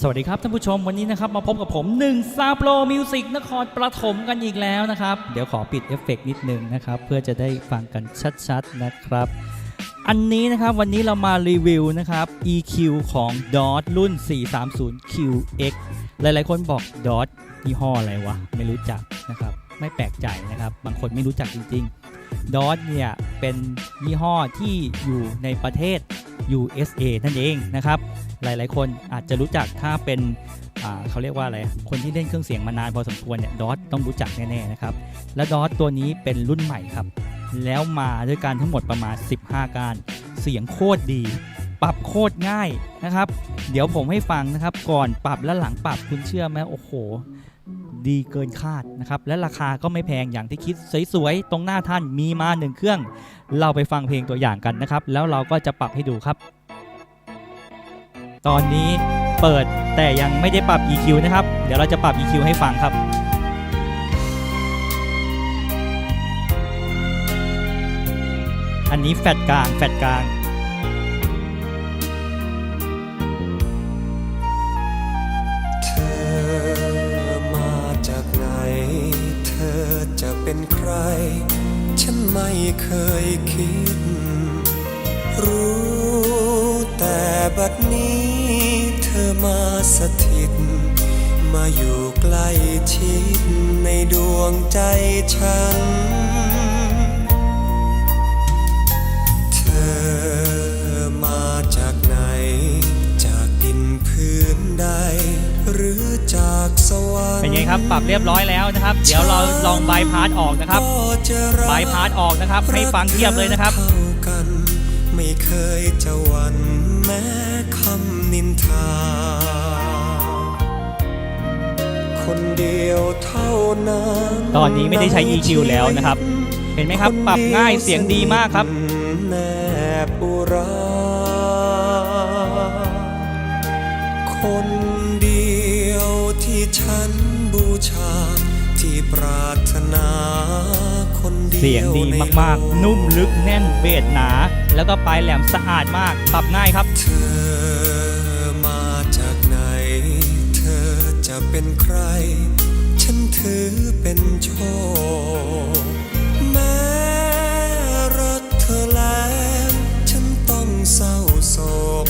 สวัสดีครับท่านผู้ชมวันนี้นะครับมาพบกับผม1ซาโปรมิวสิกนครปฐมกันอีกแล้วนะครับ เดี๋ยวขอปิดเอฟเฟกนิดนึงนะครับ เพื่อจะได้ฟังกันชัดๆนะครับ อันนี้นะครับวันนี้เรามารีวิวนะครับ EQ ของ DOT รุ่น 430QX หลายๆคนบอก DOT ยี่ห้ออะไรวะ ไม่รู้จักนะครับ ไม่แปลกใจนะครับ บางคนไม่รู้จักจริงๆ DOT เนี่ยเป็นยี่ห้อที่อยู่ในประเทศ USA นั่นเองนะครับ หลาย ๆ คนอาจจะรู้จักถ้าเป็นเขาเรียกว่าอะไร คนที่เล่นเครื่องเสียงมานานพอสมควรเนี่ยดอทต้องรู้จักแน่ ๆ นะครับ และดอทตัวนี้เป็นรุ่นใหม่ครับ แล้วมาด้วยการทั้งหมดประมาณ 15 การ เสียงโคตรดี ปรับโคตรง่ายนะครับ เดี๋ยวผมให้ฟังนะครับ ก่อนปรับและหลังปรับคุณเชื่อไหมโอ้โห ดีเกินคาดนะครับ และราคาก็ไม่แพงอย่างที่คิดสวย ๆ ตรงหน้าท่านมีมาหนึ่งเครื่อง เราไปฟังเพลงตัวอย่างกันนะครับ แล้วเราก็จะปรับให้ดูครับ ตอนนี้เปิดแต่ยังไม่ได้ปรับ EQ นะครับ เดี๋ยวเราจะปรับ EQ ให้ฟังครับอันนี้แฟดกลาง แฟดกลาง เธอมาจากไหน เธอจะเป็นใคร ฉันไม่เคยคิด รู้แต่บัดน มาสถิต มาอยู่ใกล้ชิดในดวงใจฉัน เธอมาจากไหน จากดินพื้นใด หรือจากสวรรค์เป็นไงครับปรับเรียบร้อยแล้วนะครับ เดี๋ยวเราลองบายพาสออกนะครับก็จะรักบายพาสออกนะครับให้ฟังเทียบเลยนะครับเท่ากันไม่เคยจะหวั่นแม้คำนินทา คนเดียวเท่านั้นตอนนี้ไม่ได้ใช้ EQ แล้วนะครับ เห็นไหมครับ ปรับง่ายเสียงดีมากครับแนบอุราคนเดียวที่ฉันบูชา ที่ปรารถนาคนเดียวเสียงดีมากๆ นุ่มลึกแน่นเบสหนา แล้วก็ปลายแหลมสะอาดมาก ปรับง่ายครับ เธอมาจากไหน เธอจะเป็นใคร ฉันถือเป็นโชคแม้รักเธอแล้วฉันต้องเศร้าโศก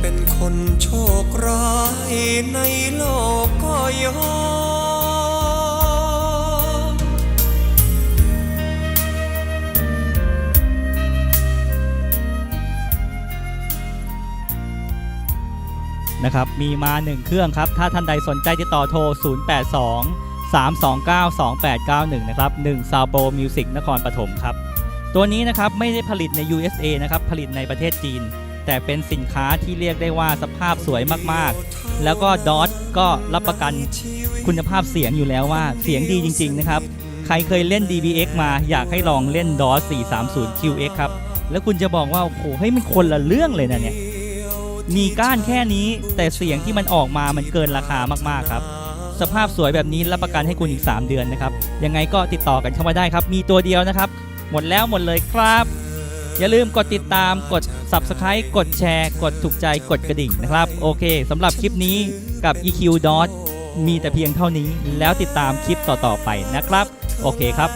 เป็นคนโชคร้ายในโลกก็ยอม นะครับมีมา 1 เครื่องครับ ถ้าท่านใดสนใจติดต่อโทร 082 329 2891 นะครับ1 s o u p o Music นครปฐมครับ ตัวนี้นะครับไม่ได้ผลิตใน USA นะครับ ผลิตในประเทศจีน แต่เป็นสินค้าที่เรียกได้ว่าสภาพสวยมากๆ แล้วก็ดอทก็รับประกันคุณภาพเสียงอยู่แล้วว่าเสียงดีจริง ๆ นะครับ ใครเคยเล่น DBX มาอยากให้ลองเล่น DOS 430 QX ครับ แล้วคุณจะบอกว่า โอ้โหเฮ้ยมันคนละเรื่องเลยนะเนี่ย มีก้านแค่นี้แต่เสียงที่มันออกมามันเกินราคามากๆครับ สภาพสวยแบบนี้รับประกันให้คุณอีก 3 เดือนนะครับ ยังไงก็ติดต่อกันเข้ามาได้ครับ มีตัวเดียวนะครับ หมดแล้วหมดเลยครับ อย่าลืมกดติดตามกด Subscribe กดแชร์ กดถูกใจกดกระดิ่งนะครับ โอเคสำหรับคลิปนี้กับ EQ Dot มีแต่เพียงเท่านี้แล้วติดตามคลิปต่อๆไปนะครับ โอเคครับ